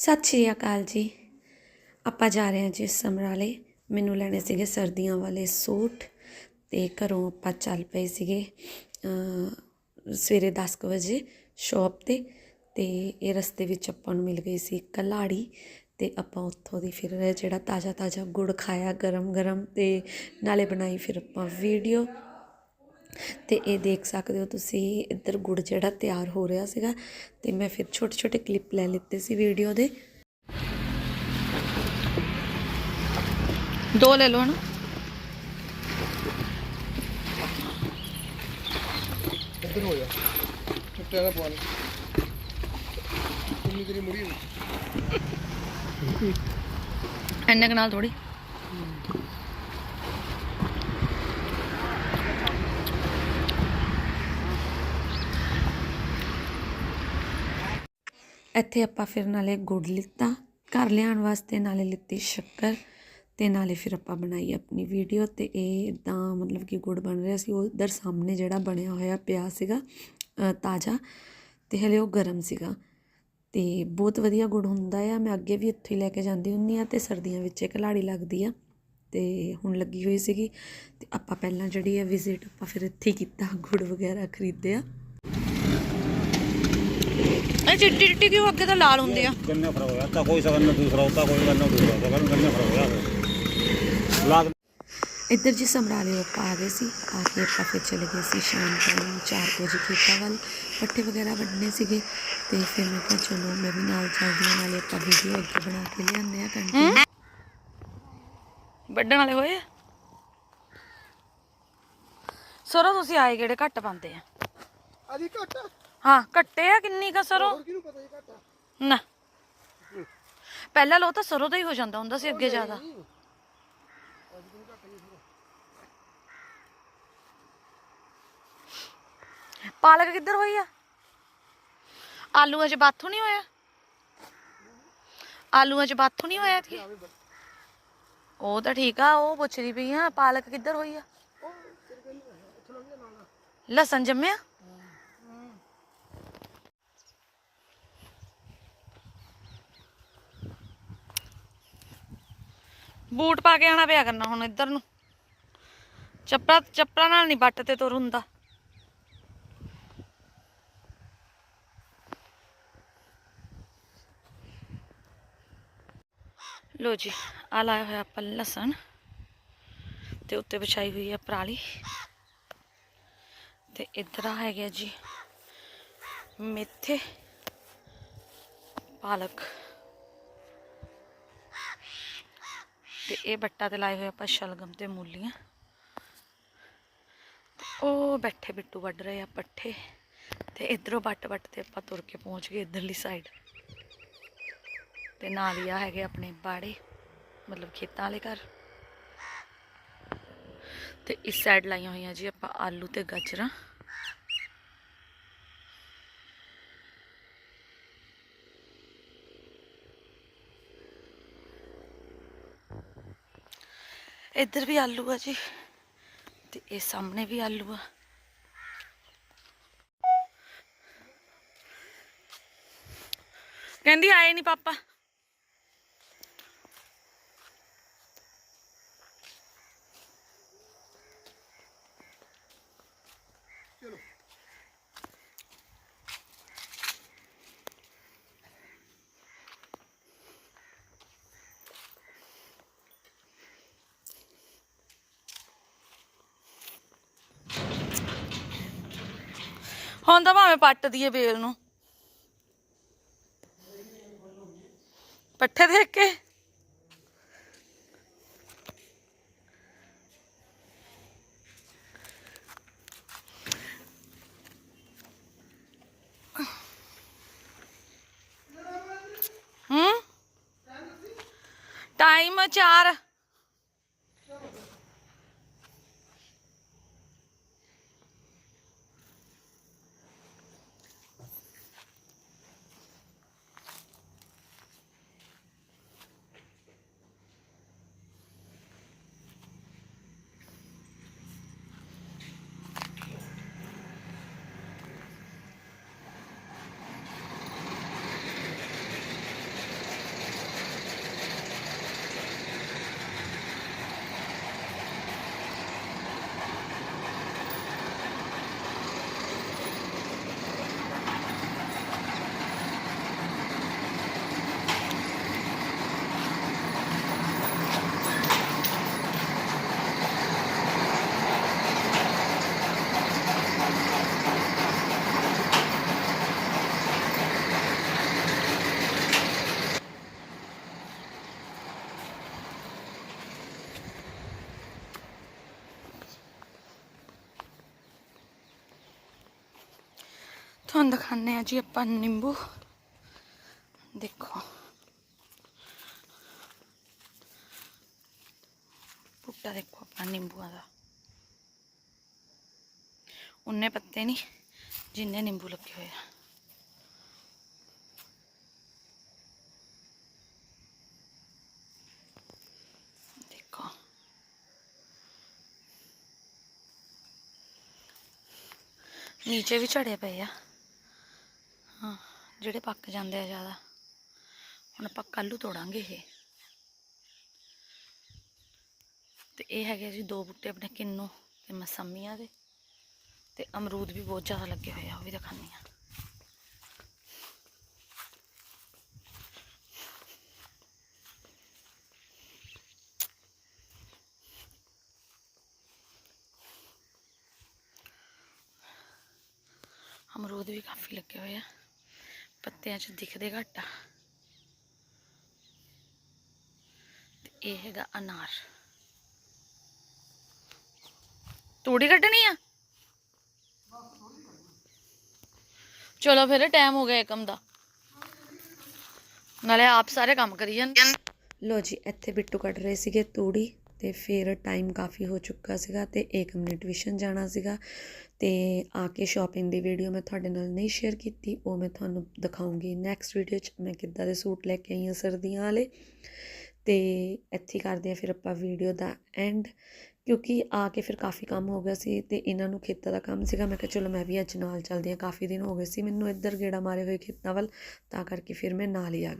ਸਤਿ ਸ਼੍ਰੀ ਅਕਾਲ ਜੀ। ਆਪਾਂ ਜਾ ਰਹੇ ਹਾਂ ਜੀ ਸਮਰਾਲੇ। ਮੈਨੂੰ ਲੈਣੇ ਸੀਗੇ ਸਰਦੀਆਂ ਵਾਲੇ ਸੂਟ ਤੇ ਘਰੋਂ ਆਪਾਂ ਚੱਲ ਪਏ ਸੀਗੇ ਸਵੇਰੇ 10 ਕੁ ਵਜੇ ਸ਼ਾਪ ਤੇ ਤੇ ਇਹ ਰਸਤੇ ਵਿੱਚ ਆਪਾਂ ਨੂੰ ਮਿਲ ਗਈ ਸੀ ਕਲਾੜੀ ਤੇ ਆਪਾਂ ਉੱਥੋਂ ਦੀ ਫਿਰ ਜਿਹੜਾ ਤਾਜ਼ਾ ਤਾਜ਼ਾ ਗੁੜ ਖਾਇਆ ਗਰਮ ਗਰਮ ਤੇ ਨਾਲੇ ਬਣਾਈ ਫਿਰ ਆਪਾਂ ਵੀਡੀਓ ਤੇ ਇਹ ਦੇਖ ਸਕਦੇ ਹੋ ਤੁਸੀਂ ਇੱਧਰ ਗੁੜ ਜਿਹੜਾ ਤਿਆਰ ਹੋ ਰਿਹਾ ਸੀਗਾ ਤੇ ਮੈਂ ਫਿਰ ਛੋਟੇ ਛੋਟੇ ਕਲਿੱਪ ਲੈ ਲਿੱਤੇ ਸੀ ਵੀਡੀਓ ਦੇ। ਦੋ ਲੈ ਲਓ ਹਣਾ ਇੱਧਰ ਹੋ ਜਾ। ਚੁੱਟਿਆਂ ਦਾ ਪਵਾ ਲੈ ਕਿੰਨੀ ਤੇਰੀ ਮੁੜੀ ਹੋਈ? ਇੰਨੇ ਕੁ ਨਾਲ ਥੋੜੀ ਇੱਥੇ ਆਪਾਂ ਫਿਰ ਨਾਲੇ ਗੁੜ ਲਿੱਤਾ, ਘਰ ਲਿਆਉਣ ਵਾਸਤੇ ਨਾਲੇ ਲਿੱਤੀ ਸ਼ੱਕਰ ਤੇ ਨਾਲੇ ਫਿਰ ਆਪਾਂ ਬਣਾਈ ਆਪਣੀ ਵੀਡੀਓ ਤੇ ਇਹ ਇਦਾਂ ਮਤਲਬ ਕਿ ਗੁੜ ਬਣ ਰਿਹਾ ਸੀ, ਉਹ ਉਧਰ ਸਾਹਮਣੇ ਜਿਹੜਾ ਬਣਿਆ ਹੋਇਆ ਪਿਆ ਸੀਗਾ ਤਾਜ਼ਾ ਤੇ ਹਲੇ ਉਹ ਗਰਮ ਸੀਗਾ ਤੇ ਬਹੁਤ ਵਧੀਆ ਗੁੜ ਹੁੰਦਾ ਆ, ਮੈਂ ਅੱਗੇ ਵੀ ਇੱਥੋਂ ਹੀ ਲੈ ਕੇ ਜਾਂਦੀ ਹੁੰਨੀ ਆ ਤੇ ਸਰਦੀਆਂ ਵਿੱਚ ਇਹ ਕਲਾੜੀ ਲੱਗਦੀ ਆ ਤੇ ਹੁਣ ਲੱਗੀ ਹੋਈ ਸੀਗੀ ਤੇ ਆਪਾਂ ਪਹਿਲਾਂ ਜਿਹੜੀ ਆ ਵਿਜ਼ਿਟ ਆਪਾਂ ਫਿਰ ਇੱਥੇ ਹੀ ਕੀਤਾ, ਗੁੜ ਵਗੈਰਾ ਖਰੀਦਿਆ। ਇਹ ਚਿੱਟੀ ਚਿੱਟੀ ਕਿਉਂ ਅੱਗੇ ਤਾਂ ਲਾਲ ਹੁੰਦੇ ਆ गन्ने फर्क हो जाता कोई सा गन्ना दूसरा होता कोई गन्ना दूसरा होता गन्ने गन्ने फर्क हो जाता लाख ਇੱਧਰ ਜੀ ਸਮਰਾਲੇ ਆਪਾਂ ਆ ਗਏ ਸੀ ਆ ਕੇ ਆਪਾਂ ਫਿਰ ਚਲੇ ਗਏ ਸੀ ਸ਼ਾਮ ਨੂੰ 4 ਵਜੇ ਖੇਤਾਂ ਵੱਲ ਪੱਠੇ ਵਗੈਰਾ ਵੱਢਣੇ ਸੀਗੇ ਤੇ ਫਿਰ ਮੈਂ ਕਿਹਾ ਚਲੋ ਮੈਂ ਵੀ ਨਾਲ ਚੱਲਦੀ ਹਾਂ ਨਾਲੇ ਆਪਾਂ ਵੀਡੀਓ ਅੱਗੇ ਬਣਾ ਕੇ ਲਿਆਉਂਦੇ ਆ ਕੰਟੀਨਿਊ ਵੱਢਣ ਵਾਲੇ ਹੋਏ ਆ ਸਰੋਂ ਤੁਸੀਂ ਆਏ ਕਿਹੜੇ ਘੱਟ ਪਾਉਂਦੇ ਆ ਅਜੀ ਘੱਟ ਹਾਂ ਕੱਟੇ ਆ ਕਿੰਨੀ ਕਾ ਸਰੋਂ? ਹੋਰ ਕਿਹਨੂੰ ਪਤਾ ਜੀ ਘੱਟ ਨਾ। ਪਹਿਲਾਂ ਲੋ ਤਾਂ ਸਰੋਂ ਦਾ ਹੀ ਹੋ ਜਾਂਦਾ ਹੁੰਦਾ ਸੀ ਅੱਗੇ ਜ਼ਿਆਦਾ। ਪਾਲਕ ਕਿੱਧਰ ਹੋਈ ਆ? ਆਲੂਆਂ 'ਚ ਬਾਥੂ ਨਹੀਂ ਹੋਇਆ? ਆਲੂਆਂ 'ਚ ਬਾਥੂ ਨਹੀਂ ਹੋਇਆ ਇਤਕੀ ਉਹ ਤਾਂ ਠੀਕ ਆ ਉਹ ਪੁੱਛਦੀ ਪਈ ਆ ਪਾਲਕ ਕਿੱਧਰ ਹੋਈ ਆ? ਲਸਣ ਜੰਮਿਆ? ਬੂਟ ਪਾ ਕੇ ਆਣਾ ਪਿਆ ਕਰਨਾ ਹੁਣ ਇੱਧਰ ਨੂੰ। ਚੱਪੜਾ ਚੱਪੜਾ ਨਾਲ ਨਹੀਂ ਬੱਟ ਤੇ ਤੁਰ ਹੁੰਦਾ। ਲੋ ਜੀ ਆ ਲਾਇਆ ਹੋਇਆ ਆਪਾਂ ਲਸਣ ਤੇ ਉੱਤੇ ਵਿਛਾਈ ਹੋਈ ਹੈ ਪਰਾਲੀ। ਤੇ ਇੱਧਰ ਆ ਹੈਗਾ ਜੀ ਮੇਥੇ, ਪਾਲਕ। ਤੇ ਇਹ ਬੱਟਾ ਤੇ ਲਾਏ ਹੋਏ ਆਪਾਂ ਸ਼ਲਗਮ ਤੇ ਮੂਲੀਆਂ। ਉਹ ਬੈਠੇ ਬਿੱਟੂ ਵੱਢ ਰਹੇ ਆ ਪੱਠੇ। ਤੇ ਇਧਰੋਂ ਬੱਟ ਬੱਟ ਤੇ ਆਪਾਂ ਤੁਰ ਕੇ ਪਹੁੰਚ ਗਏ ਇਧਰਲੀ ਸਾਈਡ ਤੇ ਨਾਲ ਹੀ ਆ ਹੈਗੇ ਆਪਣੇ ਬਾੜੇ, ਮਤਲਬ ਖੇਤਾਂ ਵਾਲੇ ਘਰ। ਤੇ ਇਸ ਸਾਈਡ ਲਾਈਆਂ ਹੋਈਆਂ ਜੀ ਆਪਾਂ ਆਲੂ ਤੇ ਗਾਜਰਾਂ। ਇੱਧਰ ਵੀ ਆਲੂ ਆ ਜੀ ਤੇ ਇਹ ਸਾਹਮਣੇ ਵੀ ਆਲੂ ਆ। ਕਹਿੰਦੀ ਆਏ ਨਹੀਂ ਪਾਪਾ। ਹੁਣ ਤਾਂ ਭਾਵੇਂ ਪੱਟ ਦੀਏ ਬੇਲ ਨੂੰ। ਪੱਠੇ ਦੇਖ ਕੇ। ਹੂੰ? ਟਾਈਮ 4 ਹੁਣ ਦਿਖਾਉਂਦੇ ਆ ਜੀ ਆਪਾਂ ਨਿੰਬੂ। ਦੇਖੋ। ਬੂਟਾ ਦੇਖੋ ਆਪਾਂ ਨਿੰਬੂਆਂ ਦਾ। ਉਨੇ ਪੱਤੇ ਨਹੀਂ ਜਿੰਨੇ ਨਿੰਬੂ ਲੱਗੇ ਹੋਏ ਆ। ਨੀਚੇ ਵੀ ਝੜੇ ਪਏ ਆ। ਹਾਂ, ਜਿਹੜੇ ਪੱਕ ਜਾਂਦੇ ਆ ਜ਼ਿਆਦਾ। ਹੁਣ ਆਪਾਂ ਕੱਲੂ ਤੋੜਾਂਗੇ ਇਹ। ਤੇ ਇਹ ਹੈਗੇ ਜੀ ਦੋ ਬੂਟੇ ਆਪਣੇ ਕਿੰਨੂ ਤੇ ਮਸੰਮੀਆਂ ਦੇ। ਤੇ ਅਮਰੂਦ ਵੀ ਬਹੁਤ ਜ਼ਿਆਦਾ ਲੱਗੇ ਹੋਏ ਆ, ਉਹ ਵੀ ਦਿਖਾਉਂਦੀ ਆ ਅਮਰੂਦ ਵੀ ਕਾਫੀ ਲੱਗੇ ਹੋਏ ਆ। ਪੱਤਿਆਂ 'ਚ ਦਿਖਦੇ ਘੱਟ ਆ। ਤੇ ਇਹ ਹੈਗਾ ਅਨਾਰ। ਤੂੜੀ ਕੱਢਣੀ ਆ? ਚਲੋ ਫਿਰ ਟਾਈਮ ਹੋ ਗਿਆ ਏਕਮ ਦਾ। ਨਾਲੇ ਆਪ ਸਾਰੇ ਕੰਮ ਕਰੀ ਜਾਂਦੇ। ਲੋ ਜੀ, ਇੱਥੇ ਬਿੱਟੂ ਕੱਢ ਰਹੇ ਸੀਗੇ ਤੂੜੀ। ਅਤੇ ਫਿਰ ਟਾਈਮ ਕਾਫੀ ਹੋ ਚੁੱਕਾ ਸੀਗਾ ਅਤੇ ਏਕਮ ਨੇ ਟਿਊਸ਼ਨ ਜਾਣਾ ਸੀਗਾ ਅਤੇ ਆ ਕੇ ਸ਼ੋਪਿੰਗ ਦੀ ਵੀਡੀਓ ਮੈਂ ਤੁਹਾਡੇ ਨਾਲ ਨਹੀਂ ਸ਼ੇਅਰ ਕੀਤੀ, ਉਹ ਮੈਂ ਤੁਹਾਨੂੰ ਦਿਖਾਉਂਗੀ। ਨੈਕਸਟ ਵੀਡੀਓ 'ਚ ਮੈਂ ਕਿੱਦਾਂ ਦੇ ਸੂਟ ਲੈ ਕੇ ਆਈ ਹਾਂ ਸਰਦੀਆਂ ਵਾਲੇ ਤੇ ਇੱਥੇ ਕਰਦੇ ਆ ਫਿਰ ਆਪਾਂ ਵੀਡੀਓ ਦਾ ਐਂਡ ਕਿਉਂਕਿ ਆ ਕੇ ਫਿਰ ਕਾਫੀ ਕੰਮ ਹੋ ਗਿਆ ਸੀ ਤੇ ਇਹਨਾਂ ਨੂੰ ਖੇਤਾਂ ਦਾ ਕੰਮ ਸੀਗਾ। ਮੈਂ ਕਿਹਾ, ਚਲੋ ਮੈਂ ਵੀ ਅੱਜ ਨਾਲ ਚੱਲਦੀ ਹਾਂ। ਕਾਫੀ ਦਿਨ ਹੋ ਗਏ ਸੀ ਮੈਨੂੰ ਇੱਧਰ ਗੇੜਾ ਮਾਰੇ ਹੋਏ ਖੇਤਾਂ ਵੱਲ, ਤਾਂ ਕਰਕੇ ਫਿਰ ਮੈਂ ਨਾਲ ਹੀ ਆ ਗਈ